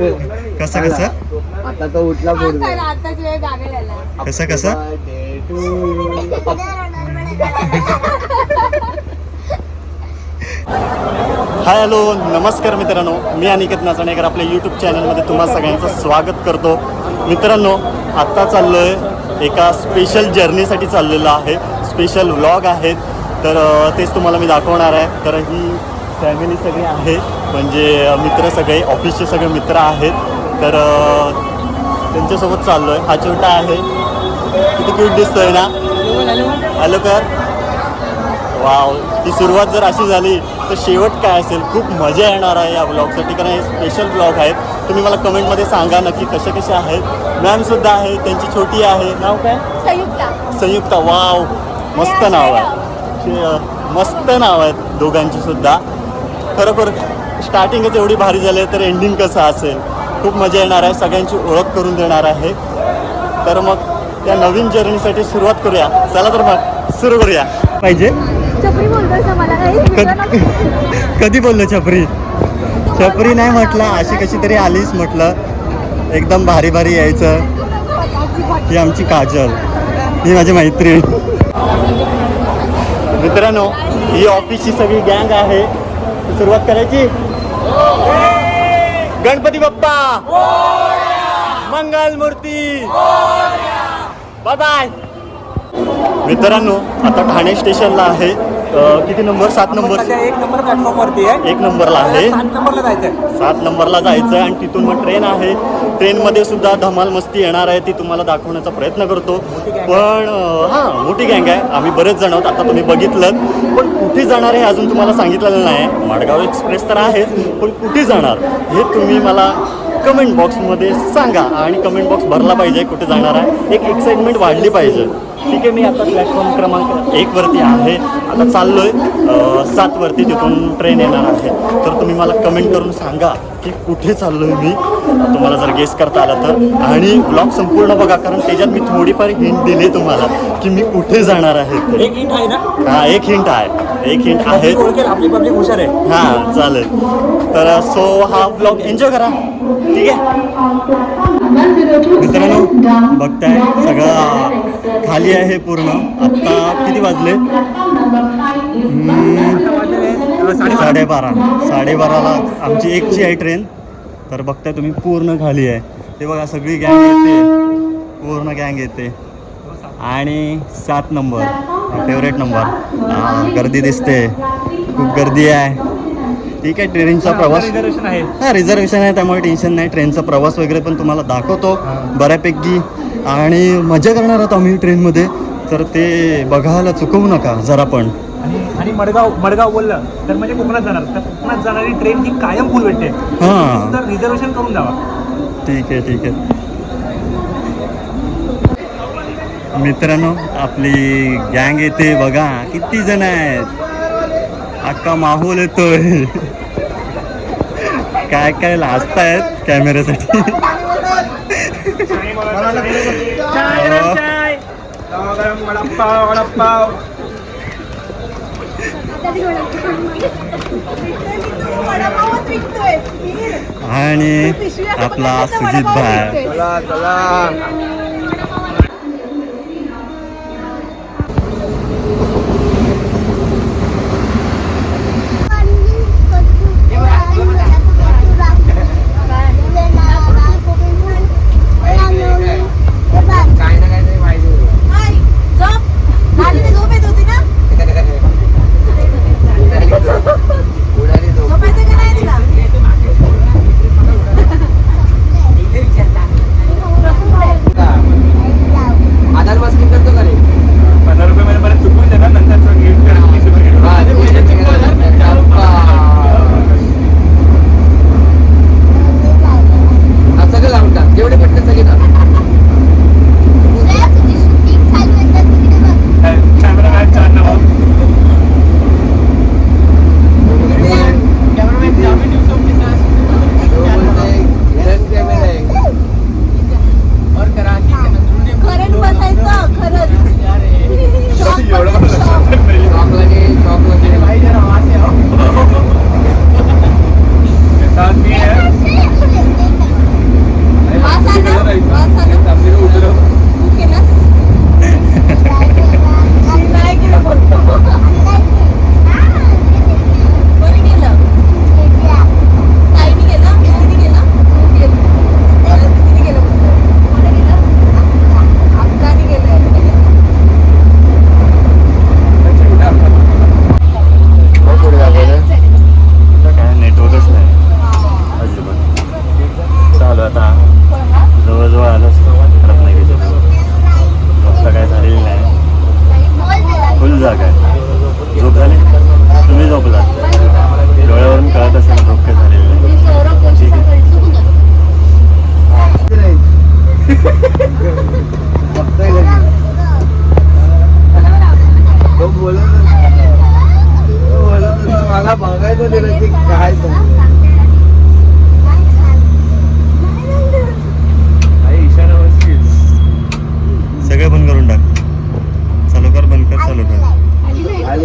कसं कसं? आता तो उठला झाला कसं कसं? हाय हॅलो नमस्कार मित्रांनो. मी अनिकेत नाचणेकर आपल्या यूट्यूब चॅनलमध्ये तुम्हा सगळ्यांचं स्वागत करतो. मित्रांनो आत्ता चाललो आहे एका स्पेशल जर्नीसाठी चाललेलो आहे. स्पेशल व्लॉग आहेत. तर तेच तुम्हाला मी दाखवणार आहे. तर ही फॅमिली सगळी आहे. म्हणजे मित्र सगळे ऑफिसचे सगळे मित्र आहेत. तर त्यांच्यासोबत चाललो आहे हा छोटा आहे. किती क्यूट दिसतोय ना? हॅलो कर वाव ही सुरुवात जर अशी झाली तर शेवट काय असेल? खूप मजा येणार आहे या ब्लॉगसाठी कारण हे स्पेशल ब्लॉग आहेत. तुम्ही मला कमेंटमध्ये सांगा नक्की कसे कसे आहेत. मॅमसुद्धा आहे. त्यांची छोटी आहे. नाव काय? संयुक्ता. संयुक्ता. वाव मस्त नाव आहे. मस्त नाव आहेत दोघांची सुद्धा. खरोखर स्टार्टिंगच एवढी भारी झाली आहे तर एंडिंग कसं असेल? खूप मजा येणार आहे सगळ्यांची ओळख करून देणार आहे. तर मग त्या नवीन जर्नीसाठी सुरुवात करूया. चला तर मग सुरू करूया. पाहिजे? कधी बोललो छपरी? छपरी नाही म्हटलं अशी कशी तरी आलीच म्हटलं. एकदम भारी भारी यायचं. ही आमची काजल. ही माझी मैत्रीण. मित्रांनो ही ऑफिसची सगळी गँग आहे. सुरुवात करायची. गणपती बाप्पा. मंगल मूर्ती बाय मित्रांनो आता ठाणे स्टेशनला आहे. किती नंबर? सात नंबर. सध्या एक नंबर प्लॅटफॉर्म वरती आहे. एक नंबरला आहे. सात नंबरला जायचंय. सात नंबरला जायचं आहे आणि तिथून मग ट्रेन आहे. ट्रेनमध्ये सुद्धा धमाल मस्ती येणार आहे. ती तुम्हाला दाखवण्याचा प्रयत्न करतो. पण हां मोठी गँग आहे. आम्ही बरेच जण आहोत. आता तुम्ही बघितलं पण कुठे जाणार हे अजून तुम्हाला सांगितलेलं नाही. मडगाव एक्सप्रेस तर आहेच पण कुठे जाणार हे तुम्ही मला कमेंट बॉक्समध्ये सांगा. आणि कमेंट बॉक्स भरला पाहिजे कुठे जाणार आहे. एक एक्साइटमेंट वाढली पाहिजे. ठीक आहे मी आता प्लॅटफॉर्म क्रमांक एकवरती आहे. आता चाललो आहे सातवरती तिथून ट्रेन येणार आहे. तर तुम्ही मला कमेंट करून सांगा की कुठे चाललो आहे मी? तुम्हाला जर गेस करता आला तर. आणि ब्लॉग संपूर्ण बघा कारण त्याच्यात मी थोडीफार हिंट दिली तुम्हाला की मी कुठे जाणार आहे. एक इंट आहे ना? हा एक हिंट आहे. एक हिंट आहे. आपली पब्लिक हुशार आहे. हां चालेल. तर सो हा ब्लॉग एन्जॉय करा. ठीक आहे? मित्रांनो बघताय सगळं खाली आहे पूर्ण. आत्ता किती वाजले? साडेबारा. साडेबाराला आमची एकची आहे ट्रेन तर बघताय तुम्ही पूर्ण खाली आहे. ते बघा सगळी गँग येते. पूर्ण गँग येते. आणि सात नंबर फेवरेट नंबर गर्दी दिसते. खूप गर्दी आहे. ठीक आहे ट्रेनचा प्रवास. रिझर्वेशन आहे. हा रिझर्वेशन आहे त्यामुळे टेन्शन नाही. ट्रेनचा प्रवास वगैरे पण तुम्हाला दाखवतो. बऱ्यापैकी. आणि मजा करणार आहोत आम्ही ट्रेनमध्ये. तर ते बघायला चुकवू नका जरा पण. आणि आणि मडगाव मडगाव बोललं तर म्हणजे कोकणात जाणार. तर कोकणात जाणारी ट्रेन ही कायम फुल भेटते हां. तर रिझर्वेशन करून जावा. ठीक आहे ठीक आहे. मित्रांनो आपली गँग येते बघा किती जण आहेत? अख्खा माहोल येतोय. काय काय लाजतायत कॅमेऱ्यासाठी? वडापाव वडापाव आणि आपला सुजित भाई.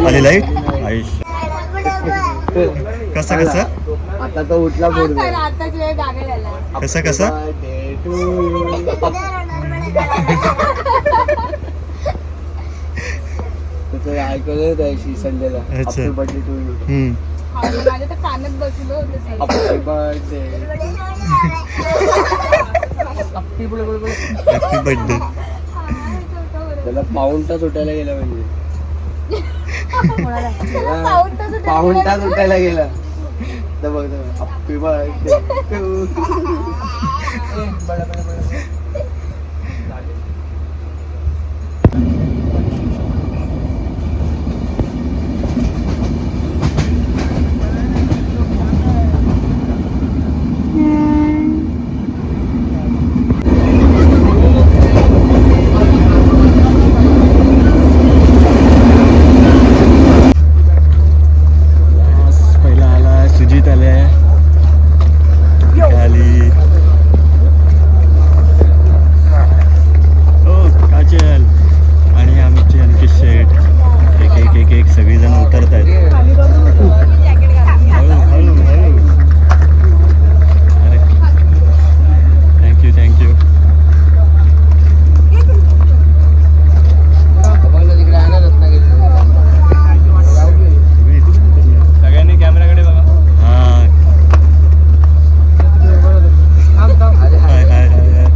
कर आली आली लाइट आयुष कसं कसं? आता तो उठला जागेला कसं कसं? त्याचं ऐकलं त्याशी संडेला. अच्छा. बर्थडे टू यू हम्म. माझ्या तर कानात बसलो होतं हॅपी बर्थडे त्याला पाऊण तास उठायला गेला म्हणजे. पाऊण तास उठायला गेला. गेला तर बघ हॅपी बर्थडे पहिला आला सुजित आले आली हो काजल आणि आमचे आणखी शेट एक एक एक एक सगळेजण उतरत आहेत हळू हळू हळू अरे थँक्यू थँक्यू तिकडे आहे ना रत्नागिरी सगळ्यांनी कॅमेराकडे बघा हां अरे हाय हाय हाय हाय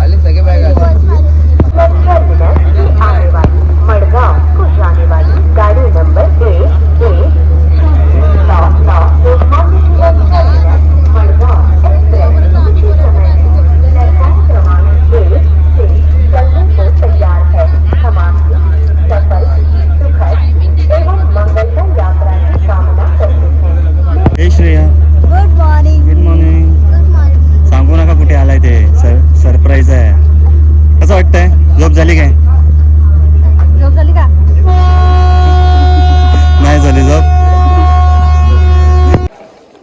आले सगळे बॅग आले मडगांव को जाने वाली गाड़ी नंबर एक एक नौ नौ लोकमान्य तिलक टर्मिनस मडगांव एक्सप्रेस उसी समय प्लेटफॉर्म क्रमांक एक से चलने को तैयार है हम आपकी सफल सुखद एवं मंगलमय यात्रा की कामना करते हैं हे Shreya good morning good morning good morning सांगू नका कुठे आलाय ते सर सरप्राईज आहे कसं वाटतंय झोप झाली काय झोप झाली का नाही झाली झोप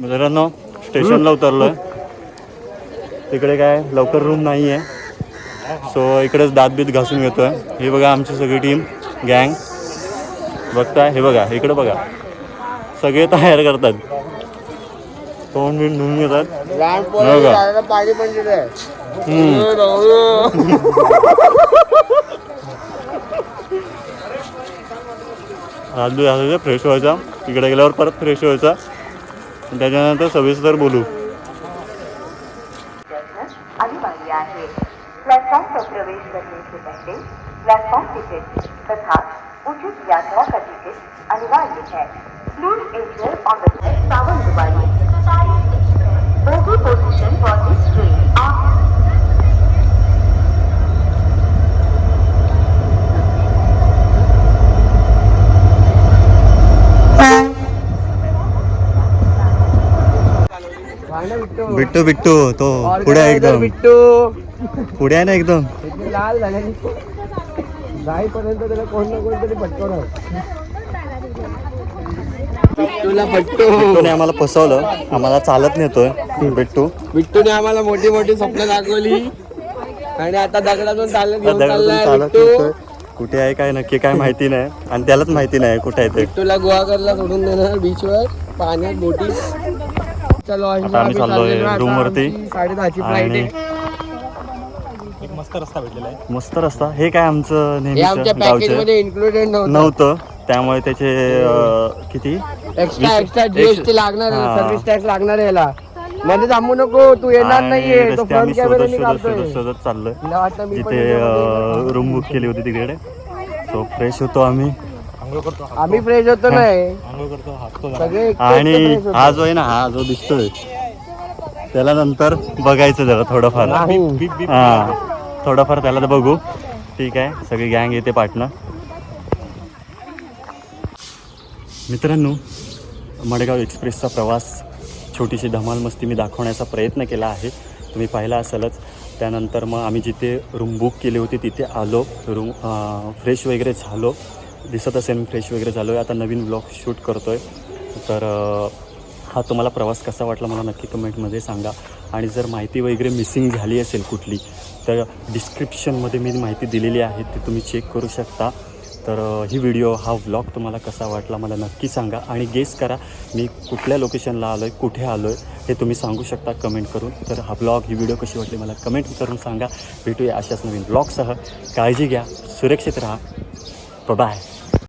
मित्रांनो स्टेशनला उतरलोय. तिकडे काय लवकर रूम नाही आहे सो इकडेच दात बीत घासून घेतोय. हे बघा आमची सगळी टीम गँग बघताय हे बघा इकडे बघा. सगळे तयार करतात. तोंड बिंड धुवून घेतात. पाणी. हात घासायचा फ्रेश व्हायचा. तिकडे गेल्यावर परत फ्रेश व्हायचा. त्याच्यानंतर सविस्तर बोलू. बिट्टू बिट्टू तो पुढे आहे एकदम. बिट्टू. पुढे आहे ना एकदम. लाल झाले जाईपर्यंत त्याला कोण ना पटकवणार बिट्टूला बिट्टूने आम्हाला फसवलं. आम्हाला चालत नेतोय बिट्टू. बिट्टूने आम्हाला मोठी मोठी स्वप्न दाखवली. आणि आता दगडातून चालत चालत नेतोय. कुठे आहे काय नक्की काय माहिती नाही. आणि त्यालाच माहिती नाही कुठे आहे ते. तुला गुहागरला सोडून देणार बीचवर पाण्यात बोटी चलो आता आम्ही चाललोय room वरती. साडे दहाची फ्लाईट आणि आहे. एक मस्त रस्ता भेटलेला आहे. मस्त रस्ता. हे काय आमचं हे आमच्या नेहमीच पॅकेज गावचं? मध्ये इन्क्लुडेड नव्हतं. नव्हतं. त्यामुळे त्याचे अं, किती? एक्स्ट्रा एक्स्ट्रा एक- जीएसटी लागणार आहे. हा. सर्व्हिस टॅक्स लागणार आहे याला. मध्ये थांबू नको तू येणार आणि नाहीये. तो रस्ते आम्ही फ्रंट शोधत कॅमेरा शोधत शोधत निघालतोय शोधत चाललोय. मला वाटतं मी पण जिथे याच्यामध्ये- रूम बुक केली होती तिकडे. सो फ्रेश होतो आम्ही. आंघोळ करतो आम्ही फ्रेश होतो नाही आंघोळ करतो. सगळे आणि हा. जो आहे ना हा जो दिसतोय त्याला नंतर बघायचं जरा थोडंफार. नाही. बीप बीप हा. थोडंफार त्याला तर बघू. ठीक आहे सगळी गँग येते पाटणं मित्रांनो मडगाव एक्सप्रेसचा प्रवास छोटीशी धमाल मस्ती मी दाखवण्याचा प्रयत्न केला आहे. तुम्ही पाहिला असालच. त्यानंतर मग आम्ही जिथे रूम बुक केली होती तिथे आलो. रूम फ्रेश वगैरे झालो. दिसत असेल मी फ्रेश वगैरे झालो आहे आता नवीन ब्लॉग शूट करतो आहे तर हा तुम्हाला प्रवास कसा वाटला मला नक्की कमेंटमध्ये सांगा. आणि जर माहिती वगैरे मिसिंग झाली असेल कुठली तर डिस्क्रिप्शनमध्ये मी माहिती दिलेली आहे ती तुम्ही चेक करू शकता. तर ही व्हिडिओ हा व्लॉग तुम्हाला कसा वाटला मला नक्की सांगा. आणि गेस करा मी कुठल्या लोकेशनला आलो आहे कुठे आलो आहे हे तुम्ही सांगू शकता कमेंट करून. तर हा ब्लॉग ही व्हिडिओ कशी वाटली मला कमेंट करून सांगा. भेटूया अशाच नवीन ब्लॉगसह काळजी घ्या सुरक्षित राहा. बाय